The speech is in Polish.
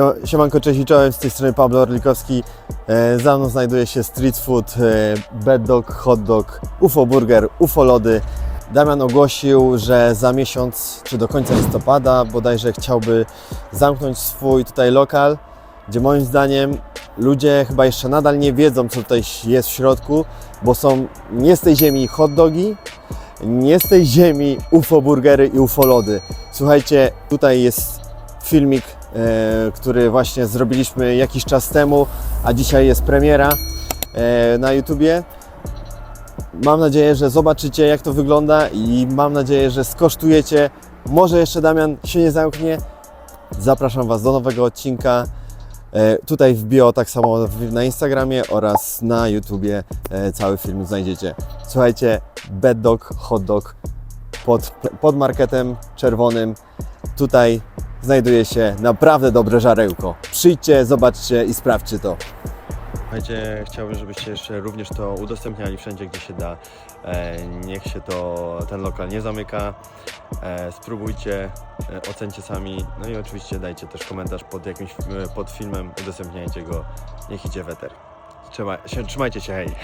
No, Siemanko, cześć i czołem, z tej strony Pablo Orlikowski. E, Za mną znajduje się street food, e, bad dog, hot dog, UFO burger, UFO lody. Damian ogłosił, że za miesiąc, czy do końca listopada, bodajże chciałby zamknąć swój tutaj lokal, gdzie moim zdaniem ludzie chyba jeszcze nadal nie wiedzą, co tutaj jest w środku, bo są nie z tej ziemi hot dogi, nie z tej ziemi UFO burgery i UFO lody. Słuchajcie, tutaj jest filmik, który właśnie zrobiliśmy jakiś czas temu, a dzisiaj jest premiera e, na YouTubie. Mam nadzieję, że zobaczycie jak to wygląda i mam nadzieję, że skosztujecie. Może jeszcze Damian się nie zamknie. Zapraszam Was do nowego odcinka. E, Tutaj w bio, tak samo na Instagramie oraz na YouTubie e, cały film znajdziecie. Słuchajcie, bad dog, hot dog pod, pod marketem czerwonym. Tutaj znajduje się naprawdę dobre żarełko. Przyjdźcie, zobaczcie i sprawdźcie to. Słuchajcie, chciałbym, żebyście jeszcze również to udostępniali wszędzie, gdzie się da. E, niech się to, ten lokal nie zamyka. E, spróbujcie, e, ocencie sami. No i oczywiście dajcie też komentarz pod jakimś e, pod filmem, udostępniajcie go. Niech idzie weter. Się, trzymajcie się, hej!